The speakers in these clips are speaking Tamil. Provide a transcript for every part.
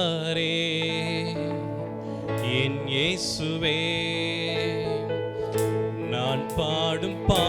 நல்லவரே என் இயேசுவே நான் பாடும் பா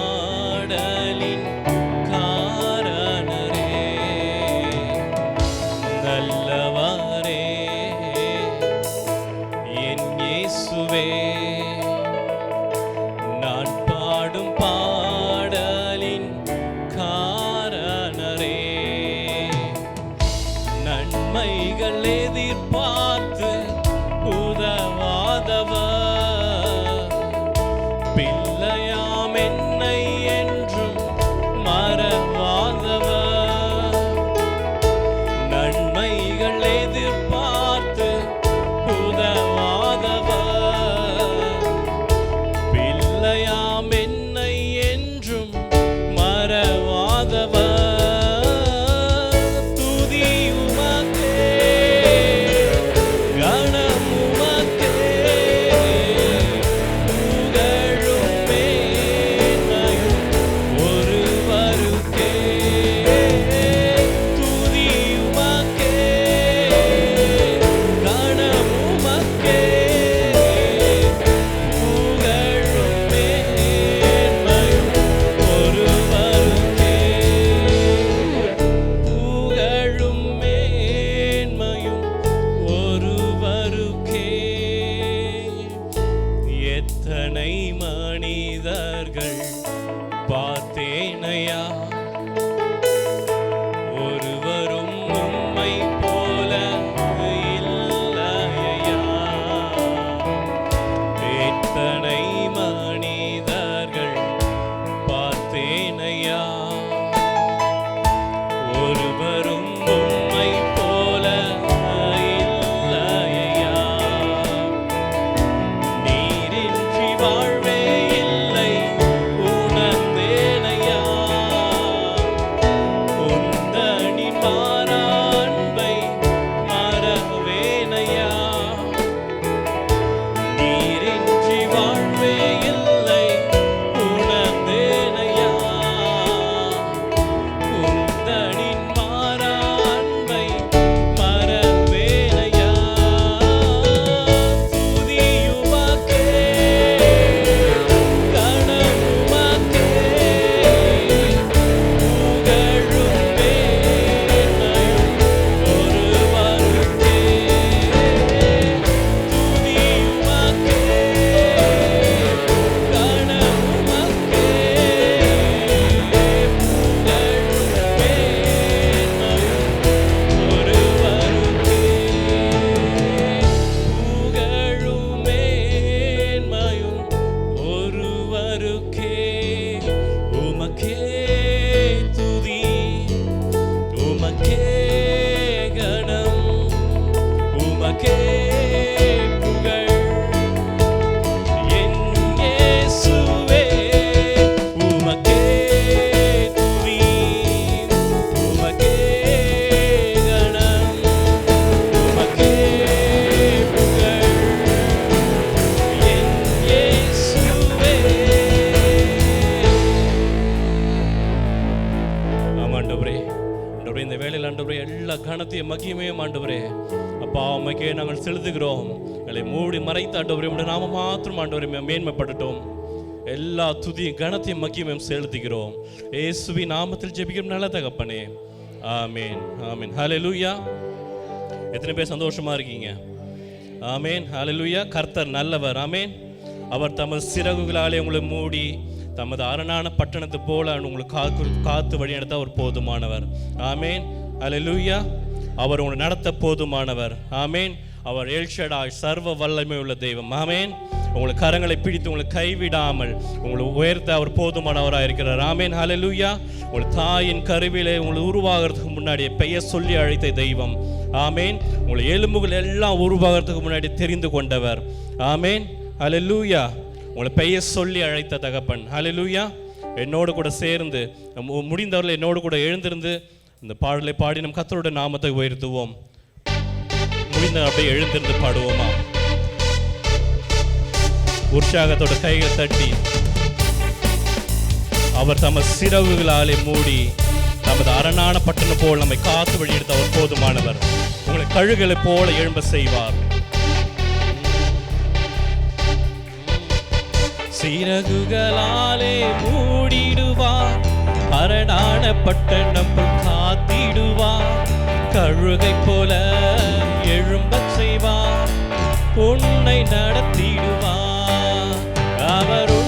கணத்தையும் மகிமையும் ஆண்டவரே. அப்பா அம்மைக்கே நாங்கள் செலுத்துகிறோம். எங்களை மூடி மறைத்த ஆண்டவரே உடைய நாம மாத்திரம் ஆண்டவரே மே- மேன்மைப்படட்டும் எல்லா துதியும் கணத்தையும் மகிமையும் செலுத்துகிறோம். ஏசுவி நாமத்தில் ஜெபிக்கிறோம் நல்ல தகப்பனே. ஆமேன் ஆமீன். ஹலே லூயா எத்தனை பேர் சந்தோஷமா இருக்கீங்க? ஆமேன் ஹalleluya கர்த்தர் நல்லவர் ஆமேன். அவர் தமது சிறகுகளாலே உங்களை மூடி தமது அரணான பட்டணத்தை போல உங்களை காத்து காத்து வழி நடத்த அவர் போதுமானவர். ஆமேன் லூயா அவர் உங்களை நடத்த போதுமானவர். ஆமேன். அவர் எல்ஷடா சர்வ வல்லமை உள்ள தெய்வம். ஆமேன். உங்களை கரங்களை பிடித்து உங்களை கைவிடாமல் உங்களை உயர்த்த அவர் போதுமானவராக இருக்கிறார். ஆமேன். ஹலலூயா உங்கள் தாயின் கருவிலே உங்களை உருவாகிறதுக்கு முன்னாடியே பெயர் சொல்லி அழைத்த தெய்வம். ஆமேன். உங்களை எலும்புகள் எல்லாம் உருவாகிறதுக்கு முன்னாடி தெரிந்து கொண்டவர். ஆமேன். ஹலலூயா உங்களை பெயர் சொல்லி அழைத்த தகப்பன். ஹலலூயா என்னோடு கூட சேர்ந்து மு- முடிந்தவர்கள் என்னோடு கூட எழுந்திருந்து இந்த பாடலை பாடி நம் கத்தருடைய நாமத்தை உயர்த்துவோம். முடிந்த அப்படியே எழுந்திருந்து பாடுவோமா? உற்சாகத்தோட கைகளை தட்டி. அவர் தம சிறகுகளாலே மூடி தமது அரணான பட்டணம் போல் நம்மை காத்து வழியெடுத்து அவர் போதுமானவர். உங்களை கழுகளை போல எழும்ப செய்வார். சிறகுகளாலே மூடிடுவார். அரணான பட்டணம் விடுவார். காத்திடுவார் கழுகை போல எழும்பச் செய்வார். உன்னை நடத்திடுவார். அவர்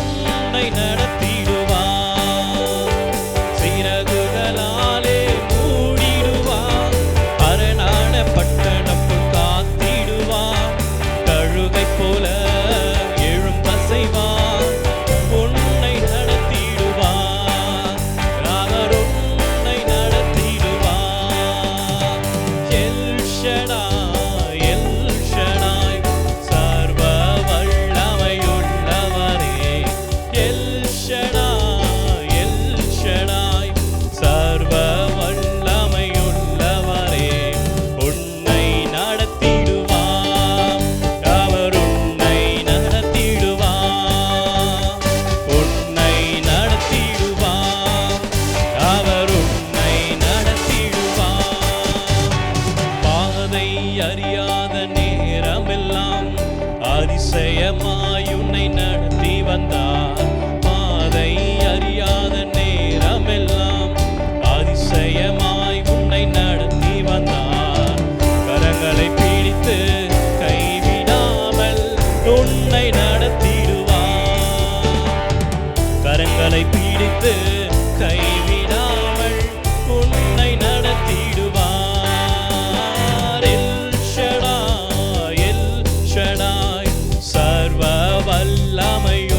சர்வ வல்லமையுள்ளவரே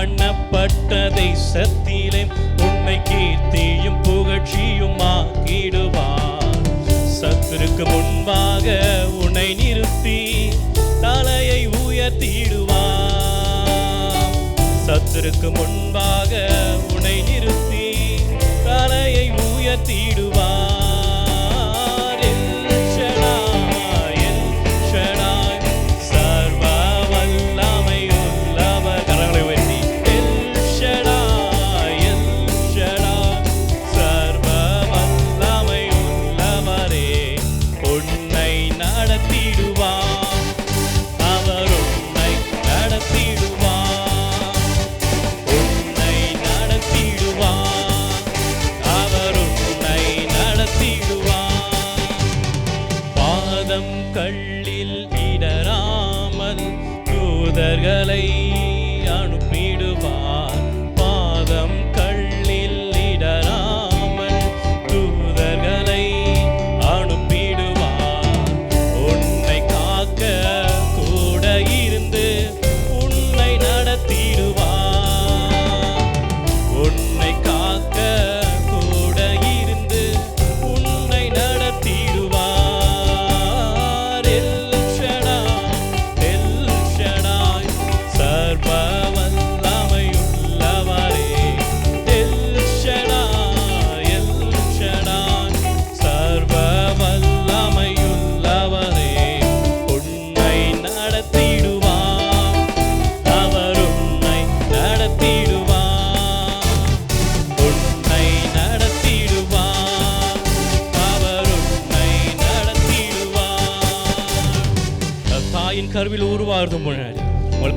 பண்ணப்பட்டதை சத்திலே உன்னை கீர்த்தியும் புகழ்ச்சியும் ஆக்கிடுவார். சத்துருக்கு முன்பாக உன்னை நிறுத்தி தலையை உயர்த்திடுவார். சத்துருக்கு முன்பாக உன்னை நிறுத்தி தலையை உயர்த்திடுவார்.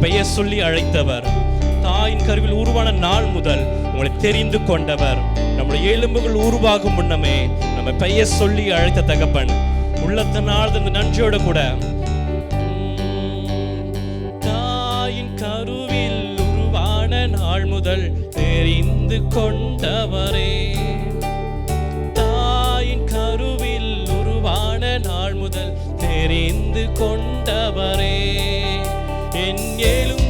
பெயர் சொல்லி அழைத்தவர். தாயின் கருவில் உருவான நாள் முதல் உங்களை தெரிந்து கொண்டவர். நம்முடைய எலும்புகள் உருவாகும் முன்னமே நம்ம பெயர் சொல்லி அழைத்த தகப்பன். உள்ளத்தினால் இந்த நன்றியோட கூட தாயின் கருவில் உருவான நாள் முதல் தெரிந்து கொண்டவரே. தாயின் கருவில் உருவான நாள் முதல் தெரிந்து கொண்டவரே. என் ஏலும்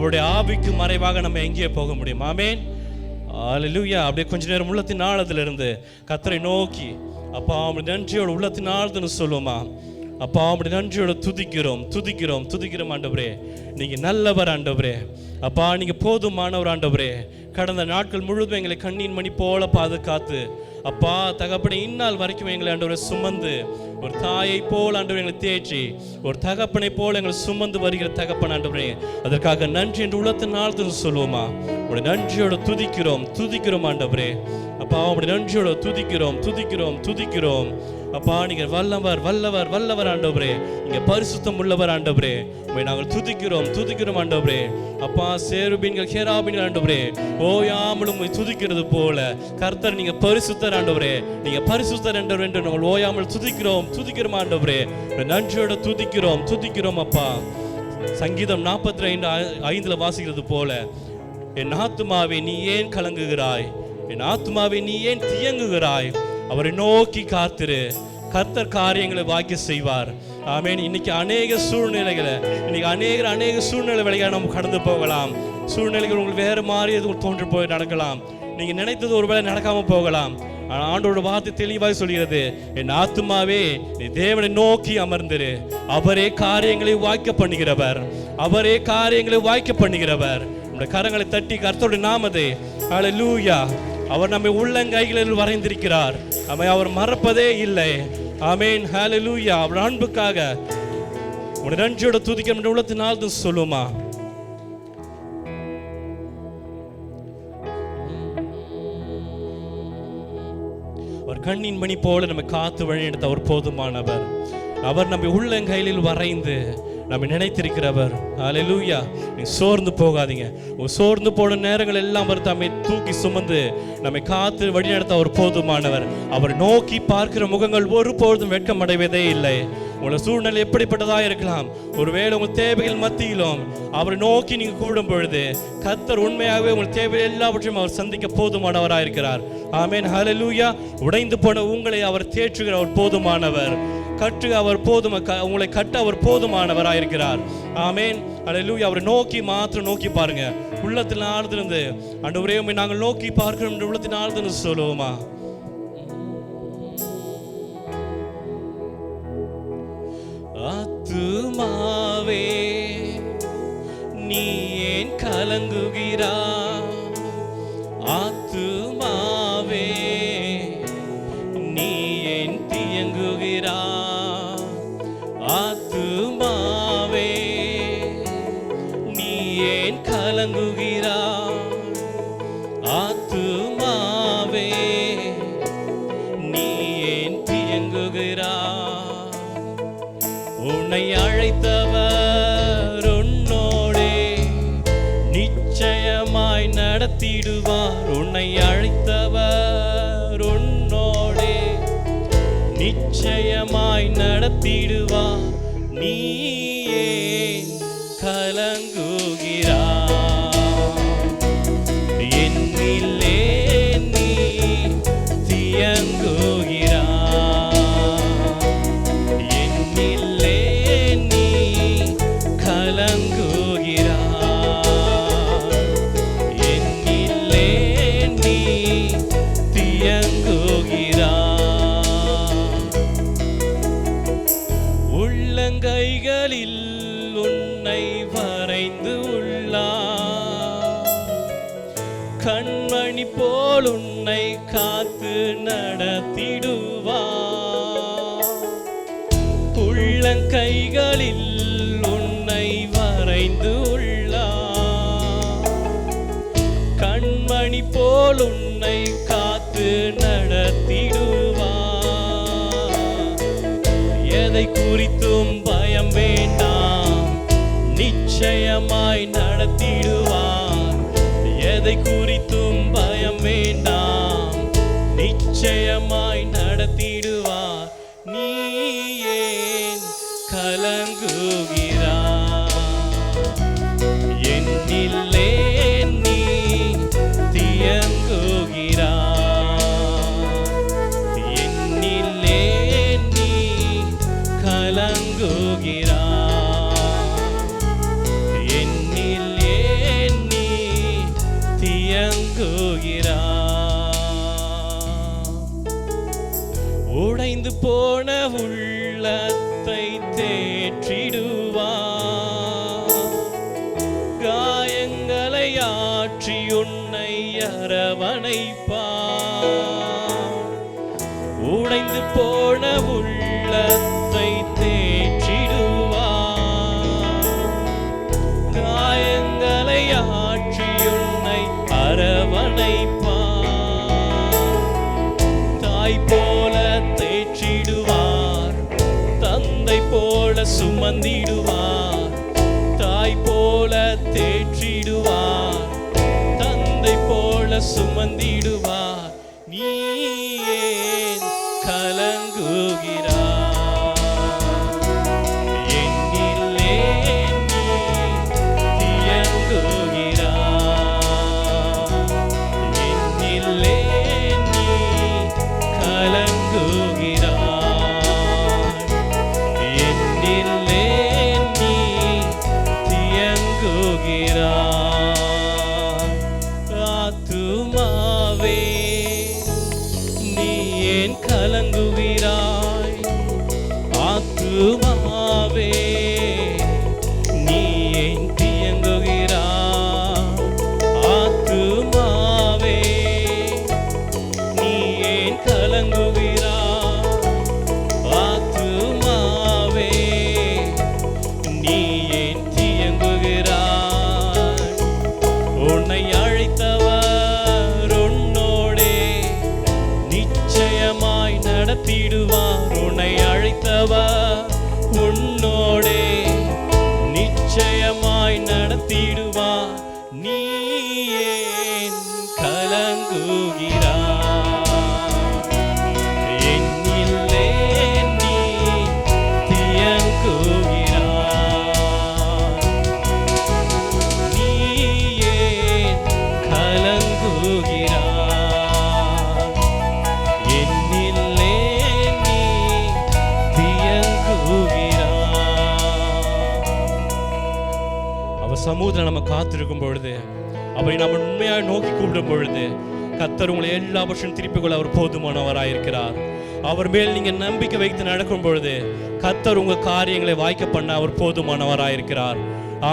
அவருடைய ஆவிக்கு மறைவாக நம்ம எங்கேயே போக முடியும். ஆமேன். அல்லேலூயா அப்படியே கொஞ்ச நேரம் உள்ளத்தின் ஆழத்திலிருந்து கத்தரை நோக்கி அப்பா அப்படி நன்றியோட உள்ளத்தின் ஆழத்துன்னு சொல்லுவோமா? அப்பா அப்படி நன்றியோட துதிக்கிறோம் துதிக்கிறோம் துதிக்கிறோம் ஆண்டவரே. நீங்க நல்லவர் ஆண்டவரே. அப்பா நீங்க போதுமானவர் ஆண்டவரே. கடந்த நாட்கள் முழுவதும் எங்களை கண்ணின் மணி போல பாதுகாத்து அப்பா தகப்பனை இந்நாள் வரைக்கும் எங்களை ஆண்டவரை சுமந்து ஒரு தாயை போல் ஆண்டவர் எங்களை தேற்றி ஒரு தகப்பனை போல் எங்களை சுமந்து வருகிற தகப்பன் ஆண்டவரே. அதற்காக நன்றி என்று உள்ளத்தின் நாள் சொல்லுவோமா? உடைய நன்றியோட துதிக்கிறோம் துதிக்கிறோம் ஆண்டவரே. அப்பா உடைய நன்றியோட துதிக்கிறோம் துதிக்கிறோம் துதிக்கிறோம். அப்பா நீங்க வல்லவர் வல்லவர் வல்லவர் ஆண்டவரே. நீங்க பரிசுத்தம் உள்ளவர் ஆண்டவரே. உம்மை நாங்கள் துதிக்கிறோம் துதிக்கிறோம் ஆண்டவரே. அப்பா சேருபீன்கள் ஹேராபீன்கள் ஆண்டவரே. ஓயாமலும் உம்மை துதிக்கிறது போல கர்த்தர் நீங்க பரிசுத்தர் ஆண்டவரே. நீங்க பரிசுத்தர் என்றவர் என்று நாங்கள் ஓயாமல் துதிக்கிறோம் துதிக்கிறோம் ஆண்டவரே. நன்றியோட துதிக்கிறோம் துதிக்கிறோம் அப்பா. சங்கீதம் நாற்பத்தி ஐந்து ஐந்துல வாசிக்கிறது போல என் ஆத்துமாவே நீ ஏன் கலங்குகிறாய்? என் ஆத்துமாவே நீ ஏன் தியங்குகிறாய்? அவரை நோக்கி காத்திரு. கர்த்தர் காரியங்களை வாக்கி செய்வார். ஆமேன். இன்னைக்கு அநேக சூழ்நிலைகளை இன்னைக்கு அநேக அநேக சூழ்நிலை வழியாக நம்ம கடந்து போகலாம். சூழ்நிலைகள் உங்களுக்கு வேறு மாதிரி எதுவும் தோன்று போய் நடக்கலாம். நீங்க நினைத்தது ஒருவேளை நடக்காமல் போகலாம். ஆனால் ஆண்டோட வார்த்தை தெளிவாக சொல்கிறது என் ஆத்துமாவே நீ தேவனை நோக்கி அமர்ந்திரு. அவரே காரியங்களை வாய்க்க பண்ணுகிறவர். அவரே காரியங்களை வாய்க்க பண்ணுகிறவர். நம்முடைய கரங்களை தட்டி கர்த்தோட நாமதே ஹalleluya. அவர் நம்மை உள்ளங்கைகளில் வரைந்திருக்கிறார். நம்மை அவர் மறப்பதே இல்லை. ஆமேன் ஹாலலூயா அவர் அன்புக்காக உன் நன்றியோட துதிக்க நம்முடைய உள்ளத்தினால் சொல்லுமா? ஒரு கண்ணின் மணி போல நம்ம காத்து வழி எடுத்த அவர் போதுமானவர். அவர் நம்ம உள்ளங்கையில் வரைந்து நம்ம நினைத்திருக்கிறவர். அலையூயா நீ சோர்ந்து போகாதீங்க. உன் சோர்ந்து போன நேரங்கள் எல்லாம் அவர் தம்மை தூக்கி சுமந்து நம்மை காத்து வழிநடத்த அவர் போதுமானவர். அவர் நோக்கி பார்க்கிற முகங்கள் ஒருபோதும் வெட்கமடைவதே இல்லை. உங்களோட சூழ்நிலை எப்படிப்பட்டதாக இருக்கலாம். ஒருவேளை உங்கள் தேவைகள் மத்தியிலும் அவரை நோக்கி நீங்கள் கூடும் பொழுது கத்தர் உண்மையாகவே உங்கள் தேவை எல்லாவற்றையும் அவர் சந்திக்க போதுமானவராக இருக்கிறார் ஆமேன். ஹலலூயா உடைந்து போன உங்களை அவர் தேற்றுகிற அவர் போதுமானவர். கற்று அவர் போதும க- உங்களை கட்ட அவர் போதுமானவராயிருக்கிறார். ஆமேன். ஹalleluya அவரை நோக்கி மாத்திரம் நோக்கி பாருங்க. உள்ளத்தில் ஆழ்ந்திருந்து ஆண்டவரே ஒரே நாங்கள் நோக்கி பார்க்கிறோம் என்று உள்ளத்தின் ஆழ்ந்திருந்து சொல்லுவோமா? ஆத்துமாவே நீ ஏன் கலங்குகிறா கலங்குகிறாய் என்னிலே காத்து நடத்திடுவா எதை குறித்தும் பயம் வேண்டாம். நிச்சயமாய் நடத்திடுவார். எதை குறித்தும் பயம் வேண்டாம். நிச்சயமாய் நடத்தி தேற்றிடுவார் காயங்களை ஆற்றி உன்னை அரவணைப்பா உடைந்து போன உள்ள சுமந்திடுவார் காத்திருக்கும் பொழுது அவரை நாம் உண்மையாக நோக்கி கூப்பிடும் பொழுது கத்தர் உங்களை எல்லா வருஷம் திருப்பிக் கொள்ள அவர் போதுமானவராயிருக்கிறார். அவர் மேல் நீங்கள் நம்பிக்கை வைத்து நடக்கும் பொழுது கத்தர் உங்கள் காரியங்களை வாய்க்க பண்ண அவர் போதுமானவராயிருக்கிறார்.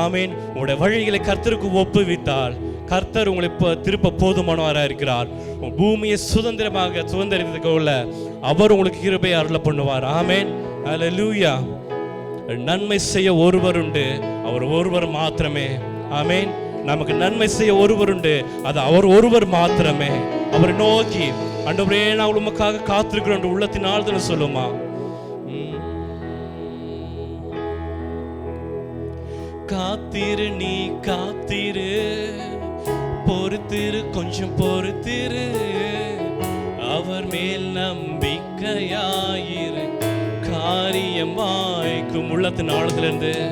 ஆமீன். உங்களுடைய வழிகளை கர்த்தருக்கு ஒப்புவித்தால் கர்த்தர் உங்களை இப்போ திருப்ப போதுமானவராக இருக்கிறார் பூமியை சுதந்திரமாக சுதந்திரத்துக்கு உள்ள அவர் உங்களுக்கு கிருபை அருள பண்ணுவார். ஆமேன். அதில் லூயா நன்மை செய்ய ஒருவர் உண்டு. அவர் ஒருவர் மாத்திரமே. ஆமேன். நமக்கு நன்மை செய்ய ஒருவர் உண்டு. அது அவர் ஒருவர் மாத்திரமே. அவரை நோக்கி அண்டவரே நான் உமக்காக காத்திருக்கிறோம் உள்ளத்தின் ஆழ்தல் சொல்லுமா? காத்திரு நீ காத்திரு. பொறுத்திரு கொஞ்சம் பொறுத்திரு. அவர் மேல் நம்பிக்கையாயிரு. காரியமாய்க்கும் உள்ளத்தின் ஆழத்திலிருந்து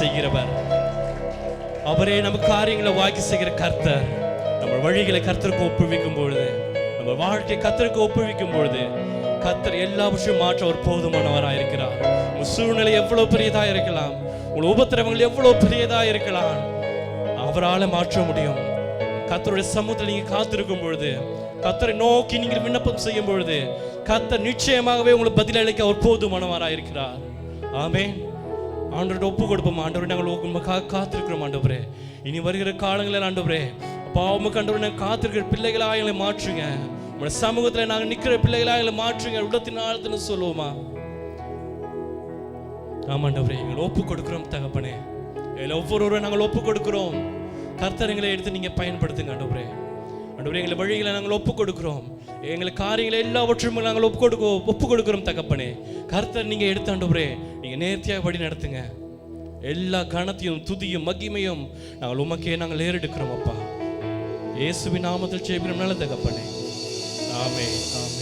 செய்கிறவர். அவரே நம்ம காரியங்களை வாக்கி செய்கிற கர்த்தர். நம்ம வழிகளை கர்த்தருக்கு ஒப்புவிக்கும் பொழுது நம்ம வாழ்க்கை கர்த்தருக்கு ஒப்புவிக்கும் பொழுது கர்த்தர் எல்லா விஷயம் மாற்ற ஒரு போதுமானவராக இருக்கிறார். உங்க சூழ்நிலை எவ்வளவு பெரியதா இருக்கலாம். உங்கள் உபத்திரவங்கள் எவ்வளவு பெரியதா இருக்கலாம். அவரால் மாற்ற முடியும். கத்தருடைய சமூகத்தில் நீங்க காத்திருக்கும் பொழுது கத்தரை நோக்கி நீங்கள் விண்ணப்பம் செய்யும் பொழுது கத்தர் நிச்சயமாகவே உங்களுக்கு பதிலளிக்க ஒரு போதுமானவராக இருக்கிறார். ஆமேன். ஆண்டவர்கிட்ட ஒப்பு கொடுப்போம் ஆண்டவர் நாங்கள் உங்களுக்காக காத்திருக்கிறோம் ஆண்டவரே. இனி வருகிற காலங்களில் ஆண்டவரே அப்பா உமக்கு நாங்கள் காத்திருக்கிற பிள்ளைகளாக எங்களை மாற்றுங்க. உங்களோட சமூகத்தில் நாங்கள் நிற்கிற பிள்ளைகளாக எங்களை மாற்றுங்க. உள்ளத்தின் ஆழத்துன்னு சொல்லுவோமா? ஆமாண்டவரே எங்களை ஒப்பு கொடுக்குறோம் தகப்பனே. எங்களை ஒவ்வொருவரும் நாங்கள் ஒப்பு கொடுக்குறோம் கர்த்தரங்களை எடுத்து நீங்கள் பயன்படுத்துங்க ஆண்டவரே. ஆண்டவரே எங்களை வழிகளை நாங்கள் ஒப்பு கொடுக்கிறோம் எங்களை காரியங்களை எல்லாவற்றையும் நாங்கள் ஒப்பு கொடுக்க ஒப்பு கொடுக்கிறோம் தகப்பனே. கர்த்தர் நீங்கள் எடுத்து ஆண்டவரே நீங்கள் நேர்த்தியாக வழி நடத்துங்க. எல்லா கணத்தையும் துதியும் மகிமையும் நாங்கள் உமக்கே நாங்கள் ஏறெடுக்கிறோம் அப்பா. இயேசுவின் நாமத்தில் செய்கிறோம் நல்ல தகப்பனே. ஆமே ஆமே